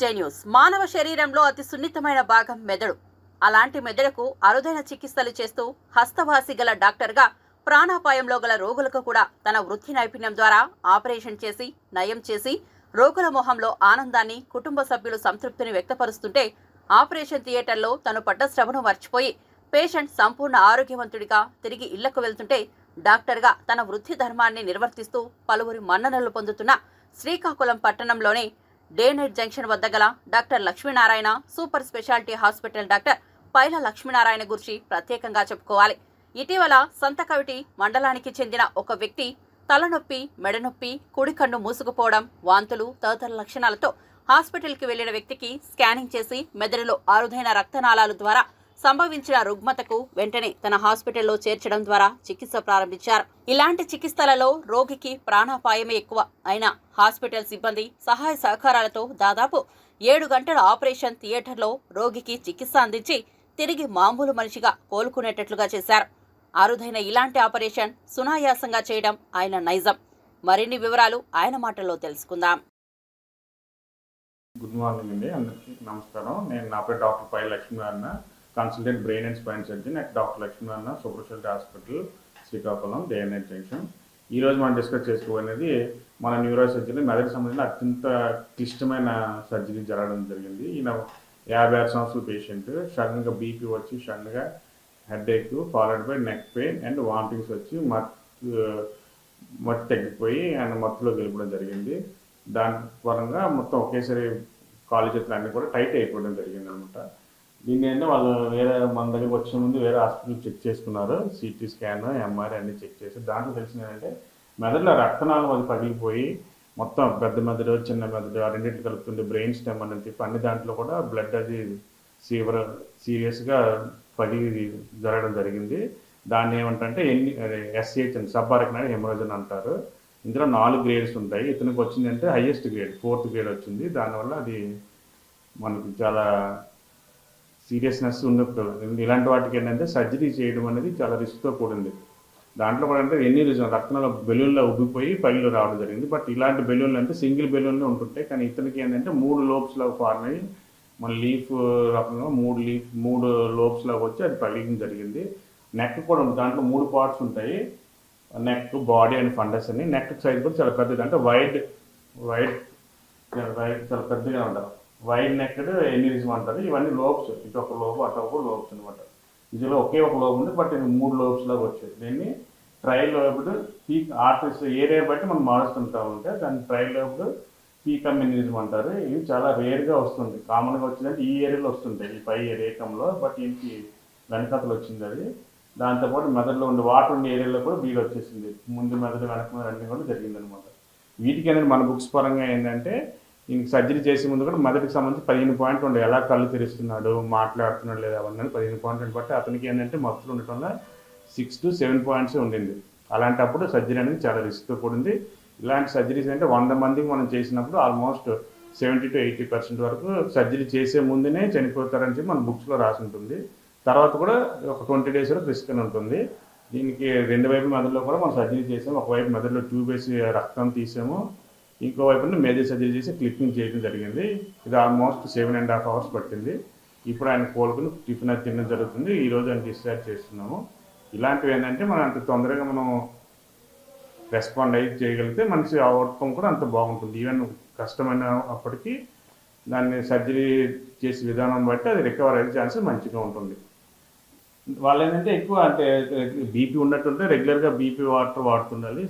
జెన్యూస్ news. మానవ శరీరంలో అతి సున్నితమైన భాగం మెదడు. అలాంటి మెదడుకు అరుదైన చికిత్సలు చేస్తూ హస్తవాసి గల డాక్టర్గా ప్రాణాపాయంలో గల రోగులకు కూడా తన వృత్తి నైపుణ్యం ద్వారా ఆపరేషన్ చేసి నయం చేసి రోగుల మొహంలో ఆనందాన్ని కుటుంబ సభ్యులు సంతృప్తిని వ్యక్తపరుస్తుంటే ఆపరేషన్ థియేటర్లో తను పడ్డ శ్రమను మర్చిపోయి పేషెంట్ సంపూర్ణ ఆరోగ్యవంతుడిగా తిరిగి ఇళ్ళకు వెళ్తుంటే డాక్టర్గా తన వృత్తి ధర్మాన్ని నిర్వర్తిస్తూ పలువురి మన్ననలు పొందుతున్న శ్రీకాకుళం పట్టణంలోని డే నైట్ జంక్షన్ వద్ద గల doctor Lakshminarayana super speciality hospital doctor Paila Lakshminarayana గురించి ప్రత్యేకంగా చెప్పుకోవాలి. ఇటీవల సంతకవిటి మండలానికి చెందిన ఒక వ్యక్తి తలనొప్పి మెడనొప్పి కుడి కన్ను మూసుకుపోవడం వాంతులు తదితర లక్షణాలతో హాస్పిటల్కి వెళ్ళిన వ్యక్తికి స్కానింగ్ చేసి మెదడులో అరుదైన రక్తనాళాల ద్వారా సంభవించిన రుగ్మతకు వెంటనే తన హాస్పిటల్లో చేర్చడం ద్వారా చికిత్స ప్రారంభించారు. ఇలాంటి చికిత్సలలో రోగికి ప్రాణాపాయమే ఎక్కువ. అయినా హాస్పిటల్ సిబ్బంది సహాయ సహకారాలతో దాదాపు ఏడు గంటల ఆపరేషన్ థియేటర్లో రోగికి చికిత్స అందించి తిరిగి మామూలు మనిషిగా కోలుకునేటట్లుగా చేశారు. అరుదైన ఇలాంటి ఆపరేషన్ సునాయాసంగా చేయడం ఆయన నైజం. మరిన్ని వివరాలు ఆయన మాటల్లో తెలుసుకుందాం. గుడ్ మార్నింగ్ అండి. అందరికీ నమస్కారం. నేను నా పేరు doctor Pai Lakshminarayana consultant brain and spine surgeon at doctor Lakshminarayana super speciality hospital Srikakulam డేఎన్ఐ junction ఈ రోజు మనం డిస్కస్ చేసుకోబోయేది మన న్యూరో సర్జరీ మెదడు సంబంధించిన అత్యంత క్లిష్టమైన సర్జరీ జరగడం జరిగింది. ఈయన యాభై ఆరు సంవత్సరాల పేషెంట్ సడన్గా బీపీ వచ్చి సడన్గా headache followed by neck pain and vomitings వచ్చి మత్ మత్తు తగ్గిపోయి ఆయన మత్తులో గెలపడం జరిగింది. దాని పరంగా మొత్తం ఒకేసారి కాలేజ్ చేతులు అన్నీ కూడా టైట్ అయిపోవడం జరిగింది అనమాట దీన్ని అంటే వాళ్ళు వేరే మన దగ్గరికి వచ్చే ముందు వేరే హాస్పిటల్ చెక్ చేసుకున్నారు. సిటీ స్కాన్ ఎంఆర్ఐ అన్ని చెక్ చేసి దాంట్లో తెలిసింది ఏంటంటే మెదడులో రక్తనాళం అది పగిలిపోయి మొత్తం పెద్ద మెదడు చిన్న మెదడు రెండింటి కలుపుతుంది బ్రెయిన్ స్టెమ్ అని చెప్పి అన్ని దాంట్లో కూడా బ్లడ్ అది సీవర్ సీరియస్గా పగిలి జరగడం జరిగింది. దాన్ని ఏమంటే ఎన్ని ఎస్సిహెచ్ అని సబ్ ఆర్కనైడ్ హెమరోజన్ అంటారు. ఇందులో నాలుగు గ్రేడ్స్ ఉంటాయి. ఇతనికి వచ్చిందంటే హైయెస్ట్ గ్రేడ్ ఫోర్త్ గ్రేడ్ వచ్చింది. దానివల్ల అది మనకి చాలా సీరియస్నెస్ ఉండకపోవడం ఇలాంటి వాటికి ఏంటంటే సర్జరీ చేయడం అనేది చాలా రిస్క్తో కూడింది. దాంట్లో కూడా అంటే ఎన్ని రీజన్ రక్తంలో బెలూన్లో ఉబ్బిపోయి పైలు రావడం జరిగింది. బట్ ఇలాంటి బెలూన్లు అంటే సింగిల్ బెలూన్లో ఉంటుంటాయి. కానీ ఇతనికి ఏంటంటే మూడు లోప్స్లో ఫార్మ్ అయ్యి మన లీఫ్ రకంగా మూడు లీఫ్ మూడు లోప్స్లో వచ్చి అది పగిలించడం జరిగింది. నెక్ కూడా ఉంది. దాంట్లో మూడు పార్ట్స్ ఉంటాయి. నెక్ బాడీ అండ్ ఫండస్ అని. నెక్ సైజ్ కూడా చాలా పెద్దది. అంటే వైడ్ వైడ్ వైడ్ చాలా పెద్దగా ఉండాలి వైడ్ నెక్డ్ ఎనిరిజం అంటారు? ఇవన్నీ లోబ్స్. ఇటు ఒక లోబు అటు ఒక లోబ్స్ అనమాట ఇందులో ఒకే ఒక లోపు ఉంది బట్ ఇది మూడు లోబ్స్ లాగా వచ్చాయి దీన్ని ట్రై లోపుడు పీక్ ఆర్టిస్ట్ ఏరియా బట్టి మనం మారుస్తుంటా ఉంటే దాన్ని ట్రై లోబుడ్ పీకమ్ ఎనిరిజం అంటారు? ఇవి చాలా రేర్గా వస్తుంది. కామన్గా వచ్చిందంటే ఈ ఏరియాలో వస్తుంటాయి ఈ పై రేకంలో బట్ ఇంటికి వెనకతలు వచ్చింది అది. దాంతోపాటు మెదడులో ఉండే వాటర్ ఉండే ఏరియాలో కూడా వీలు వచ్చేసింది. ముందు మెదడు వెనక మెదడు అన్నీ కూడా జరిగిందనమాట వీటికి అనేది మన బుక్స్ పరంగా ఏంటంటే ఈయనకి సర్జరీ చేసే ముందు కూడా మెదడుకి సంబంధించి పదిహేను పాయింట్లు ఉండే. ఎలా కళ్ళు తెరుస్తున్నాడు మాట్లాడుతున్నాడు లేదా అవన్నీ పదిహేను పాయింట్లు బట్టి అతనికి ఏంటంటే మత్తులు ఉండటం వల్ల సిక్స్ టు సెవెన్ పాయింట్స్ ఉండింది. అలాంటప్పుడు సర్జరీ అనేది చాలా రిస్క్తో కూడింది. ఇలాంటి సర్జరీస్ అంటే వంద మందికి మనం చేసినప్పుడు almost seventy to eighty percent వరకు సర్జరీ చేసే ముందునే చనిపోతారని చెప్పి మన బుక్స్లో రాసి ఉంటుంది. తర్వాత కూడా ఒక ట్వంటీ డేస్ వరకు రిస్క్ అని ఉంటుంది. దీనికి రెండు వైపు మెదడులో కూడా మనం సర్జరీ చేసాము. ఒకవైపు మెదడులో ట్యూబ్ వేసి రక్తం తీసాము. ఇంకో వైపు మేజర్ సర్జరీ చేసి క్లిప్పింగ్ చేయడం జరిగింది. ఇది almost seven and half hours పట్టింది. ఇప్పుడు ఆయన కోలుకుని టిఫిన్ అది తినడం జరుగుతుంది. ఈరోజు ఆయన డిశ్చార్జ్ చేస్తున్నాము. ఇలాంటివి ఏంటంటే మనం అంత తొందరగా మనం రెస్పాండ్ అయ్యి చేయగలిగితే మంచి అవుట్కమ్ కూడా అంత బాగుంటుంది. ఈవెన్ కష్టమైన అప్పటికీ దాన్ని సర్జరీ చేసే విధానం బట్టి అది రికవర్ అయ్యే ఛాన్సెస్ మంచిగా ఉంటుంది. వాళ్ళు ఏంటంటే ఎక్కువ అంటే బీపీ ఉన్నట్టుంటే రెగ్యులర్గా బీపీ వాటర్ వాడుతుండాలి.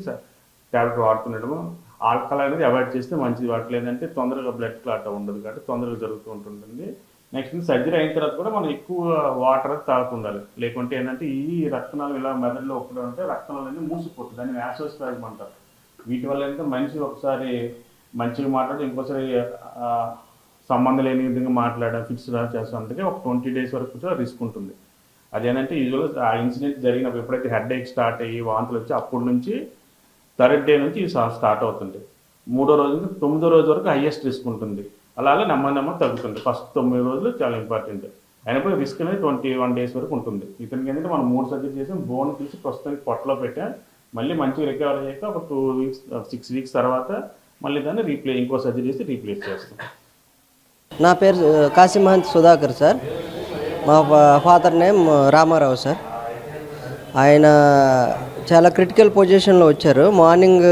ట్యాబ్లెట్ వాడుతుండడము. ఆల్కహాల్ అనేది అవాయిడ్ చేస్తే మంచిది. వాడలేదంటే తొందరగా బ్లడ్ క్లాట్ ఉండదు కాబట్టి తొందరగా జరుగుతూ ఉంటుంది నెక్స్ట్ సర్జరీ అయిన తర్వాత కూడా మనం ఎక్కువ వాటర్ తాగుతుండాలి. లేకుంటే ఏంటంటే ఈ రక్తనాలు ఇలా మెదడులో ఒక్కడం అంటే రక్తనాలు అనేది మూసిపోతుంది. దాన్ని యాసోస్పాజం అంటారు. వీటి వల్ల ఏంటంటే మనిషి ఒకసారి మంచిగా మాట్లాడి ఇంకోసారి సంబంధం లేని విధంగా మాట్లాడడం ఫిక్స్ చేస్తాం. అందుకే ఒక ట్వంటీ డేస్ వరకు కూడా రిస్క్ ఉంటుంది. అదేంటంటే యూజువల్గా ఆ ఇన్సిడెంట్ జరిగినప్పుడు ఎప్పుడైతే హెడ్ స్టార్ట్ అయ్యి వాంతులు వచ్చి అప్పటి నుంచి థర్డ్ డే నుంచి స్టార్ట్ అవుతుంది మూడో రోజు నుంచి తొమ్మిదో రోజు వరకు హైయెస్ట్ రిస్క్ ఉంటుంది. అలాగే నెమ్మది నెమ్మది తగ్గుతుంది ఫస్ట్ తొమ్మిది రోజులు చాలా ఇంపార్టెంట్ అయినప్పుడు రిస్క్ అనేది ట్వంటీ వన్ డేస్ వరకు ఉంటుంది. ఇతనికి ఏంటంటే మనం మూడు సర్జరీ చేసి బోన్ తీసి ప్రస్తుతానికి పొట్టలో పెట్టాం. మళ్ళీ మంచిగా రికవర్ అయ్యాక ఒక టూ వీక్స్ సిక్స్ వీక్స్ తర్వాత మళ్ళీ దాన్ని రీప్లే ఇంకో సర్జరీ చేసి రీప్లేస్ చేస్తాం. నా పేరు uh, కాశీ మహంత్ సుధాకర్ సార్. మా father name uh, Ramarao sir. ఆయన చాలా క్రిటికల్ పొజిషన్లో వచ్చారు. మార్నింగ్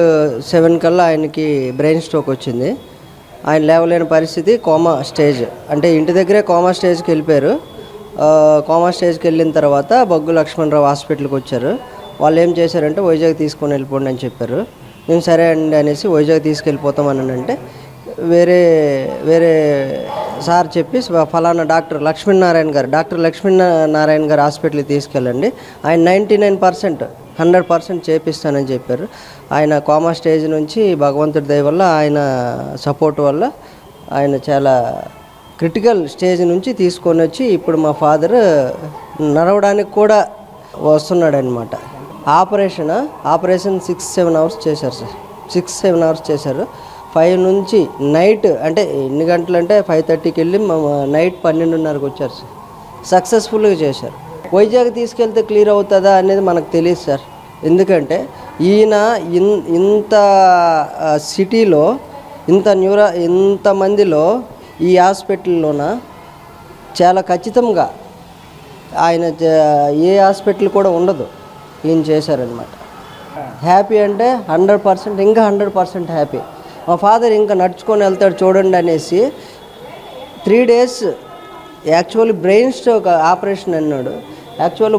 సెవెన్ కల్లా ఆయనకి బ్రెయిన్ స్ట్రోక్ వచ్చింది. ఆయన లేవలేని పరిస్థితి కోమా స్టేజ్ అంటే ఇంటి దగ్గరే కోమా స్టేజ్కి వెళ్ళిపోయారు. కోమా స్టేజ్కి వెళ్ళిన తర్వాత బొగ్గు లక్ష్మణరావు హాస్పిటల్కి వచ్చారు. వాళ్ళు ఏం చేశారంటే వైజాగ్ తీసుకొని వెళ్ళిపోండి అని చెప్పారు. నేను సరే అండి అనేసి వైజాగ్ తీసుకెళ్ళిపోతామని అంటే వేరే వేరే సార్ చెప్పి ఫలానా డాక్టర్ లక్ష్మీనారాయణ గారు డాక్టర్ లక్ష్మీనారాయణ గారు హాస్పిటల్కి తీసుకెళ్ళండి. ఆయన ninety nine percent hundred percent చేపిస్తానని చెప్పారు. ఆయన కోమా స్టేజ్ నుంచి భగవంతుడి దయ వల్ల ఆయన సపోర్ట్ వల్ల ఆయన చాలా క్రిటికల్ స్టేజ్ నుంచి తీసుకొని వచ్చి ఇప్పుడు మా ఫాదర్ నడవడానికి కూడా వస్తున్నాడనమాట operation? Operation six seven hours చేశారు సార్. సిక్స్ సెవెన్ అవర్స్ చేశారు. ఫైవ్ నుంచి నైట్ అంటే ఎన్ని గంటలు అంటే ఫైవ్ థర్టీకి వెళ్ళి మ- నైట్ పన్నెండున్నరకు వచ్చారు సార్. సక్సెస్ఫుల్గా చేశారు. వైజాగ్ తీసుకెళ్తే క్లియర్ అవుతుందా అనేది మనకు తెలియదు సార్. ఎందుకంటే ఈయన ఇన్ ఇంత సిటీలో ఇంత న్యూరా ఇంతమందిలో ఈ హాస్పిటల్లోన చాలా ఖచ్చితంగా ఆయన ఏ హాస్పిటల్ కూడా ఉండదు. ఈయన చేశారనమాట హ్యాపీ అంటే హండ్రెడ్ పర్సెంట్ ఇంకా హండ్రెడ్ పర్సెంట్ హ్యాపీ. మా ఫాదర్ ఇంకా నడుచుకొని వెళ్తాడు చూడండి అనేసి three days actually brain stroke operation అన్నాడు. యాక్చువల్